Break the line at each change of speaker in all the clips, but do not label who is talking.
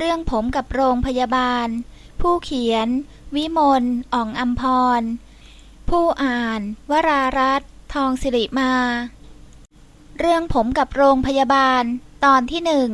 เรื่องผมกับโรงพยาบาล ผู้เขียน วิมลอ่องอัมพร ผู้อ่าน วรารัตนทองสิริมา เรื่องผมกับโรงพยาบาล ตอนที่หนึ่ง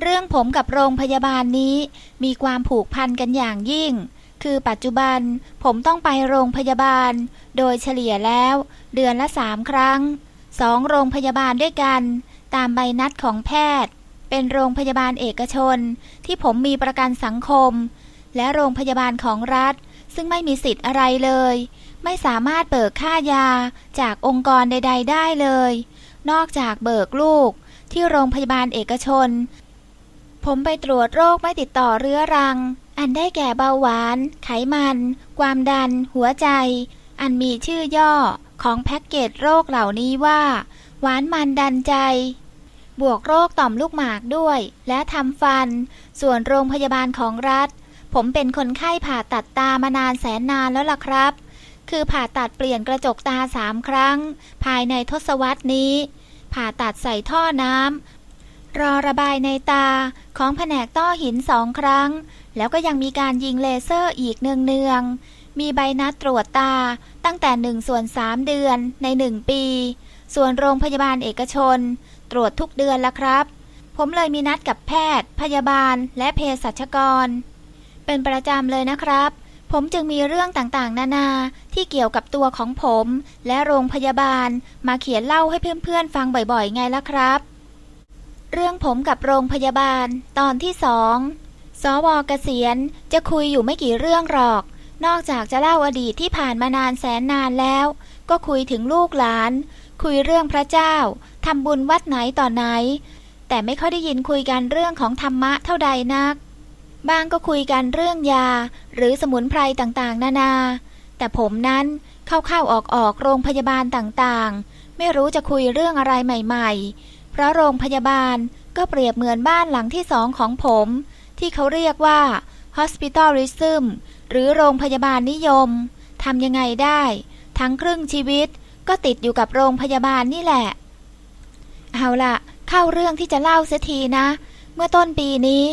เรื่องผมกับโรงพยาบาลนี้มีความผูกพันกันอย่างยิ่ง คือปัจจุบันผมต้องไปโรงพยาบาล โดยเฉลี่ยแล้ว เดือนละสามครั้งสองโรงพยาบาลด้วยกัน ตามใบนัดของแพทย์ เป็นโรงพยาบาลเอกชน ที่ผมมีประกันสังคม และโรงพยาบาลของรัฐ ซึ่งไม่มีสิทธิ์อะไรเลย ไม่สามารถเบิกค่ายาจากองค์กรใด ๆ ได้เลย นอกจากเบิกลูกที่โรงพยาบาลเอกชน ผมไปตรวจโรคไม่ติดต่อเรื้อรัง อันได้แก่เบาหวาน ไขมัน ความดัน หัวใจ อันมีชื่อย่อของแพ็กเกจโรคเหล่านี้ว่า หวานมันดันใจ บวกโรคต่อมลูกหมากด้วย และทำฟัน ส่วนโรงพยาบาลของรัฐ ผมเป็นคนไข้ผ่าตัดตามานานแสนนานแล้วล่ะครับ คือผ่าตัดเปลี่ยนกระจกตาสามครั้ง ภายในทศวรรษนี้ ผ่าตัดใส่ท่อน้ำรอระบายในตาของแผนกต้อหินสองครั้ง แล้วก็ยังมีการยิงเลเซอร์อีกเนืองๆมีใบนัดตรวจตาตั้งแต่หนึ่งส่วนสามเดือนในหนึ่งปี ส่วนโรงพยาบาลเอกชน ตรวจทุกเดือนละครับ ผมเลยมีนัดกับแพทย์ พยาบาล และเภสัชกร เป็นประจำเลยนะครับ ผมจึงมีเรื่องต่างๆ นานาที่เกี่ยวกับตัวของผม และโรงพยาบาล มาเขียนเล่าให้เพื่อนๆ ฟังบ่อยๆ ไงล่ะครับ เรื่องผมกับโรงพยาบาล ตอนที่สองสวเกษียณจะคุยอยู่ไม่กี่เรื่องหรอก นอกจากจะเล่าอดีตที่ผ่านมานานแสนนานแล้ว ก็คุยถึงลูกหลาน คุยเรื่องพระเจ้าทำบุญวัดไหนต่อไหน แต่ไม่ค่อยได้ยินคุยกันเรื่องของธรรมะเท่าใดนัก บ้างก็คุยกันเรื่องยา หรือสมุนไพรต่างๆ นานา แต่ผมนั้นเข้าๆออกๆโรงพยาบาลต่างๆ ไม่รู้จะคุยเรื่องอะไรใหม่ๆ เพราะโรงพยาบาลก็เปรียบเหมือนบ้านหลังที่สองของผม ที่เขาเรียกว่า hospitalism หรือโรงพยาบาลนิยมทำยังไงได้ ทั้งครึ่งชีวิต ก็ติดอยู่กับโรงพยาบาลนี่แหละ เอาละเข้าเรื่องที่จะเล่าเสียทีนะ เมื่อต้นปีนี้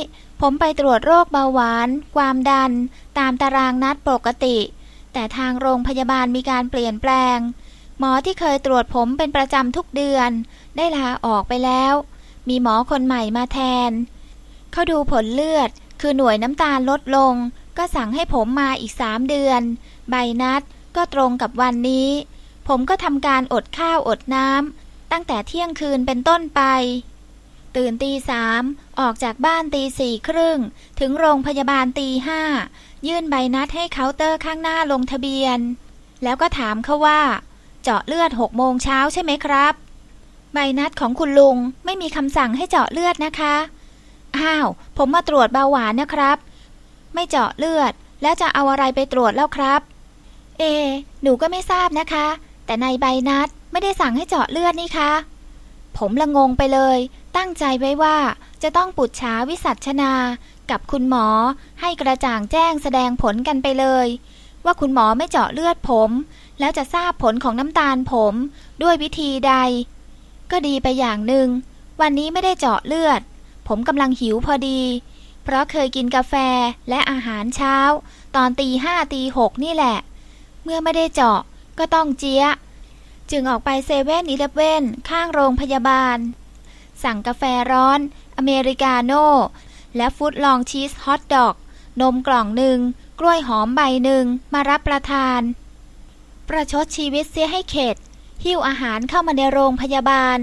ผมไปตรวจโรคเบาหวาน ความดัน ตามตารางนัดปกติ แต่ทางโรงพยาบาลมีการเปลี่ยนแปลง หมอที่เคยตรวจผมเป็นประจำทุกเดือน ได้ลาออกไปแล้ว มีหมอคนใหม่มาแทน เขาดูผลเลือด คือหน่วยน้ำตาลลดลง ก็สั่งให้ผมมาอีกสามเดือน ใบนัดก็ตรงกับวันนี้ ผมก็ทำการอดข้าวอดน้ำตั้งแต่เที่ยงคืนเป็นต้นไป ตื่นตีสามออกจากบ้านตีสี่ครึ่ง ถึงโรงพยาบาลตีห้ายื่นใบนัดให้เคาน์เตอร์ข้างหน้าลงทะเบียน แล้วก็ถามเขาว่า เจาะเลือดหกโมงเช้าใช่ไหมครับ ใบนัดของคุณลุงไม่มีคำสั่งให้เจาะเลือดนะคะ อ้าว ผมมาตรวจเบาหวานนะครับ ไม่เจาะเลือดแล้วจะเอาอะไรไปตรวจแล้วครับ เอ หนูก็ไม่ทราบนะคะ แต่ในใบนัดไม่ได้สั่งให้เจาะเลือดนี่คะ ผมละงงไปเลย ตั้งใจไว้ว่าจะต้องปุจฉาวิสัชนา กับคุณหมอให้กระจ่างแจ้งแสดงผลกันไปเลย ว่าคุณหมอไม่เจาะเลือดผม แล้วจะทราบผลของน้ำตาลผมด้วยวิธีใด ก็ดีไปอย่างหนึ่ง วันนี้ไม่ได้เจาะเลือด ผมกำลังหิวพอดี เพราะเคยกินกาแฟและอาหารเช้า ตอนตีห้าตีหกนี่แหละ เมื่อไม่ได้เจาะ ก็ต้องเจี๊ยะ จึงออกไปเซเว่นอีเลฟเว่นข้างโรงพยาบาล สั่งกาแฟร้อน อเมริกาโน่ และฟุตลองชีสฮอทดอก นมกล่องหนึ่ง กล้วยหอมใบหนึ่งมารับประทาน ประชดชีวิตเสียให้เข็ด หิ้วอาหารเข้ามาในโรงพยาบาล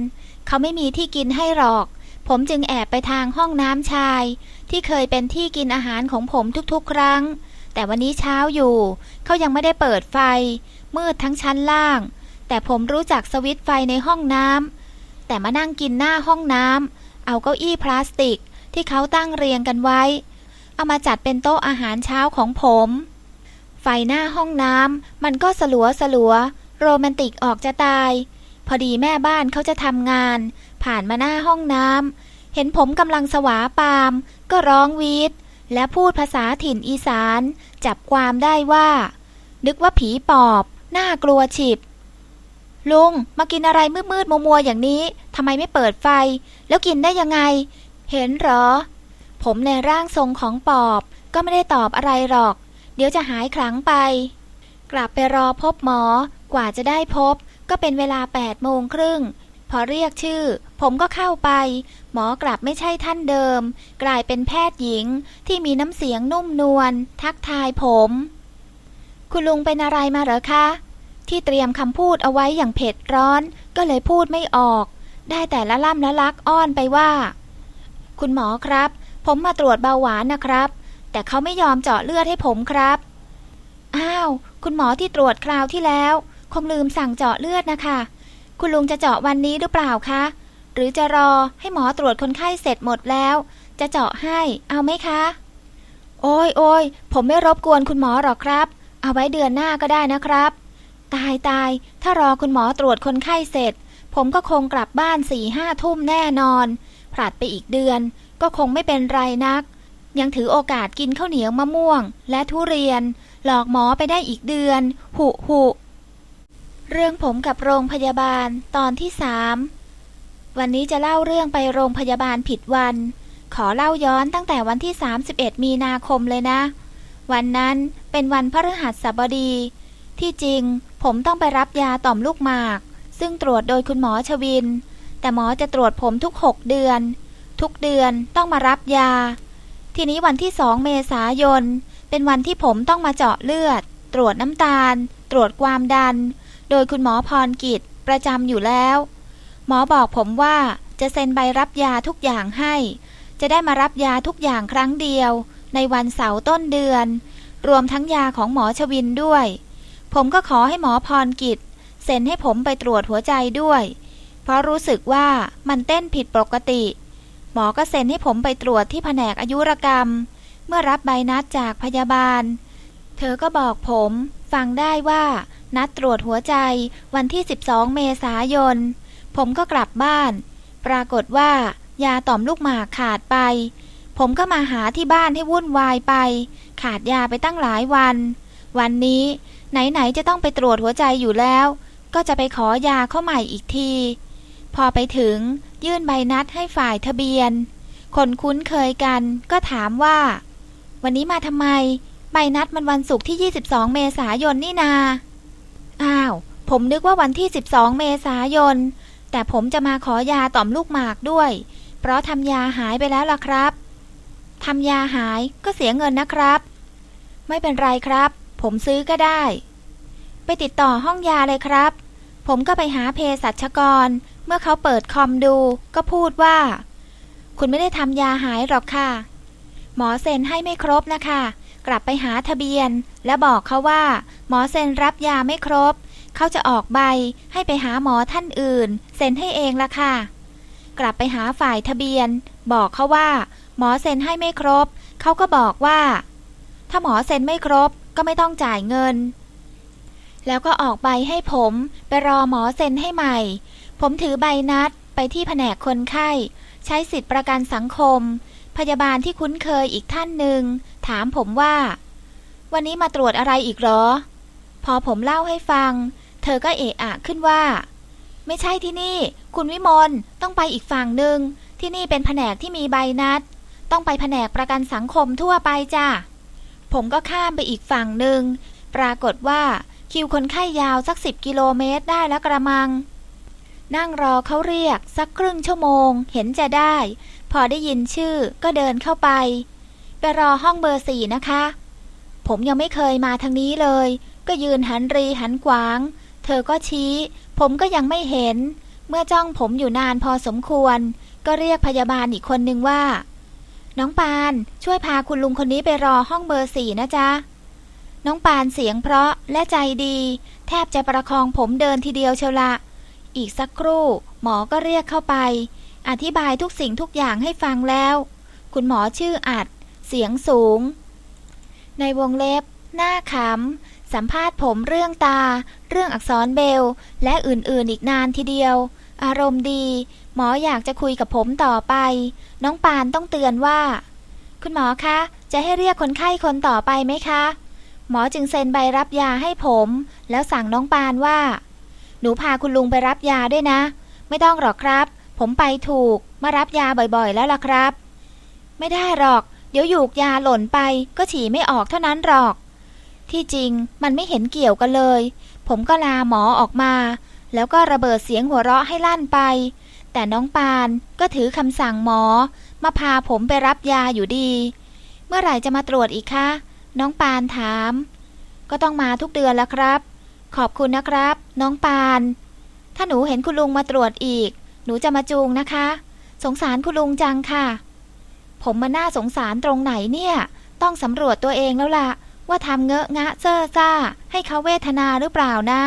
เขาไม่มีที่กินให้หรอก ผมจึงแอบไปทางห้องน้ำชาย ที่เคยเป็นที่กินอาหารของผมทุกๆ ครั้ง แต่วันนี้เช้าอยู่ เขายังไม่ได้เปิดไฟ มืดทั้งชั้นล่าง แต่ผมรู้จักสวิตไฟในห้องน้ำ แต่มานั่งกินหน้าห้องน้ำ เอาเก้าอี้พลาสติกที่เขาตั้งเรียงกันไว้ เอามาจัดเป็นโต๊ะอาหารเช้าของผม ไฟหน้าห้องน้ำมันก็สลัวสลัว โรแมนติกออกจะตาย พอดีแม่บ้านเขาจะทำงาน ผ่านมาหน้าห้องน้ำ เห็นผมกำลังสวาปาม ก็ร้องวีด และพูดภาษาถิ่นอีสาน จับความได้ว่า นึกว่าผีปอบน่ากลัวฉิบ ลุงมากินอะไรมืดๆมัวๆอย่างนี้ทำไมไม่เปิดไฟ แล้วกินได้ยังไง เห็นเหรอ ผมในร่างทรงของปอบก็ไม่ได้ตอบอะไรหรอก เดี๋ยวจะหายคลังไป กลับไปรอพบหมอกว่าจะได้พบ ก็เป็นเวลา8ปดโมงครึ่งพอเรียกชื่อ ผมก็เข้าไป หมอกลับไม่ใช่ท่านเดิม กลายเป็นแพทย์หญิงที่มีน้ำเสียงนุ่มนวลทักทายผม คุณลุงเป็นอะไรมาเหรอคะ ที่เตรียมคำพูดเอาไว้อย่างเผ็ดร้อน ก็เลยพูดไม่ออก ได้แต่ละล่ำละลักอ้อนไปว่า คุณหมอครับ ผมมาตรวจเบาหวานนะครับ แต่เขาไม่ยอมเจาะเลือดให้ผมครับ อ้าว คุณหมอที่ตรวจคราวที่แล้ว คงลืมสั่งเจาะเลือดนะคะ คุณลุงจะเจาะวันนี้หรือเปล่าคะ หรือจะรอให้หมอตรวจคนไข้เสร็จหมดแล้ว จะเจาะให้เอาไหมคะ โอ้ยโอ้ยผมไม่รบกวนคุณหมอหรอกครับ เอาไว้เดือนหน้าก็ได้นะครับ ตายตายถ้ารอคุณหมอตรวจคนไข้เสร็จ ผมก็คงกลับบ้านสี่ห้าทุ่มแน่นอนผลัดไปอีกเดือน ก็คงไม่เป็นไรนัก ยังถือโอกาสกินข้าวเหนียวมะม่วง และทุเรียน หลอกหมอไปได้อีกเดือน หุหุเรื่องผมกับโรงพยาบาลตอนที่สาม วันนี้จะเล่าเรื่องไปโรงพยาบาลผิดวัน ขอเล่าย้อนตั้งแต่วันที่ 31 มีนาคมเลยนะ วันนั้นเป็นวันพฤหัสบดี ที่จริงผมต้องไปรับยาต่อมลูกหมาก ซึ่งตรวจโดยคุณหมอชวิน แต่หมอจะตรวจผมทุก 6 เดือน ทุกเดือนต้องมารับยา ทีนี้วันที่สองเมษายน เป็นวันที่ผมต้องมาเจาะเลือด ตรวจน้ำตาล ตรวจความดัน โดยคุณหมอพรกิจประจำอยู่แล้ว หมอบอกผมว่าจะเซ็นใบรับยาทุกอย่างให้ จะได้มารับยาทุกอย่างครั้งเดียว ในวันเสาร์ต้นเดือน รวมทั้งยาของหมอชวินด้วย ผมก็ขอให้หมอพรกิจเซ็นให้ผมไปตรวจหัวใจด้วย เพราะรู้สึกว่ามันเต้นผิดปกติ หมอก็เซ็นให้ผมไปตรวจที่แผนกอายุรกรรม เมื่อรับใบนัดจากพยาบาล เธอก็บอกผม ฟังได้ว่านัดตรวจหัวใจวันที่ 12 เมษายน ผมก็กลับบ้าน ปรากฏว่า ยาต่อมลูกหมากขาดไป ผมก็มาหาที่บ้านให้วุ่นวายไป ขาดยาไปตั้งหลายวัน วันนี้ ไหน ๆ จะต้องไปตรวจหัวใจอยู่แล้ว ก็จะไปขอยาเข้าใหม่อีกที พอไปถึงยื่นใบนัดให้ฝ่ายทะเบียน คนคุ้นเคยกันก็ถามว่า วันนี้มาทำไม ใบนัดมันวันศุกร์ที่ 22 เมษายนนี่นา อ้าว ผมนึกว่าวันที่ 12 เมษายน แต่ผมจะมาขอยาต่อมลูกหมากด้วย เพราะทำยาหายไปแล้วล่ะครับทำยาหายก็เสียเงินนะครับ ไม่เป็นไรครับ ผมซื้อก็ได้ ไปติดต่อห้องยาเลยครับ ผมก็ไปหาเภสัชกร เมื่อเขาเปิดคอมดู ก็พูดว่า คุณไม่ได้ทำยาหายหรอกค่ะ หมอเซ็นให้ไม่ครบนะคะ กลับไปหาทะเบียน และบอกเขาว่า หมอเซ็นรับยาไม่ครบ เขาจะออกใบให้ไปหาหมอท่านอื่น เซ็นให้เองละค่ะ กลับไปหาฝ่ายทะเบียน บอกเขาว่า หมอเซ็นให้ไม่ครบ เขาก็บอกว่า ถ้าหมอเซ็นไม่ครบก็ไม่ต้องจ่ายเงิน แล้วก็ออกใบให้ผมไปรอหมอเซ็นให้ใหม่ ผมถือใบนัดไปที่แผนกคนไข้ ใช้สิทธิประกันสังคม พยาบาลที่คุ้นเคยอีกท่านหนึ่งถามผมว่า วันนี้มาตรวจอะไรอีกหรอ พอผมเล่าให้ฟัง เธอก็เอะอะขึ้นว่า ไม่ใช่ที่นี่ คุณวิมลต้องไปอีกฝั่งหนึ่ง ที่นี่เป็นแผนกที่มีใบนัด ต้องไปแผนกประกันสังคมทั่วไปจ้ะ ผมก็ข้ามไปอีกฝั่งหนึ่ง ปรากฏว่าคิวคนไข้ยาวสักสิบกิโลเมตรได้แล้วกระมัง นั่งรอเขาเรียกสักครึ่งชั่วโมง เห็นจะได้ พอได้ยินชื่อก็เดินเข้าไป ไปรอห้องเบอร์สี่นะคะ ผมยังไม่เคยมาทางนี้เลย ก็ยืนหันรีหันขวาง เธอก็ชี้ ผมก็ยังไม่เห็น เมื่อจ้องผมอยู่นานพอสมควร ก็เรียกพยาบาลอีกคนนึงว่า น้องปานช่วยพาคุณลุงคนนี้ไปรอห้องเบอร์สี่นะจ๊ะ น้องปานเสียงเพราะและใจดี แทบจะประคองผมเดินทีเดียวเชียวละ อีกสักครู่ หมอก็เรียกเข้าไป อธิบายทุกสิ่งทุกอย่างให้ฟังแล้ว คุณหมอชื่ออัด เสียงสูง ในวงเล็บ หน้าขำ สัมภาษณ์ผมเรื่องตา เรื่องอักษรเบล และอื่นๆอีกนานทีเดียว อารมณ์ดี หมออยากจะคุยกับผมต่อไป น้องปานต้องเตือนว่า คุณหมอคะ จะให้เรียกคนไข้คนต่อไปไหมคะ หมอจึงเซ็นใบรับยาให้ผม แล้วสั่งน้องปานว่า หนูพาคุณลุงไปรับยาด้วยนะ ไม่ต้องหรอกครับ ผมไปถูก มารับยาบ่อยๆ แล้วล่ะครับ ไม่ได้หรอก เดี๋ยวหยูกยาหล่นไป ก็ฉี่ไม่ออกเท่านั้นหรอก ที่จริงมันไม่เห็นเกี่ยวกันเลย ผมก็ลาหมอออกมา แล้วก็ระเบิดเสียงหัวเราะให้ลั่นไป แต่น้องปานก็ถือคำสั่งหมอ มาพาผมไปรับยาอยู่ดี เมื่อไหร่จะมาตรวจอีกคะ น้องปานถาม ก็ต้องมาทุกเดือนแล้วครับ ขอบคุณนะครับ น้องปาน ถ้าหนูเห็นคุณลุงมาตรวจอีก หนูจะมาจูงนะคะ สงสารคุณลุงจังค่ะ ผมมาน่าสงสารตรงไหนเนี่ย ต้องสำรวจตัวเองแล้วล่ะ ว่าทำเงอะงะเซ่อซ่า ให้เขาเวทนาหรือเปล่านะ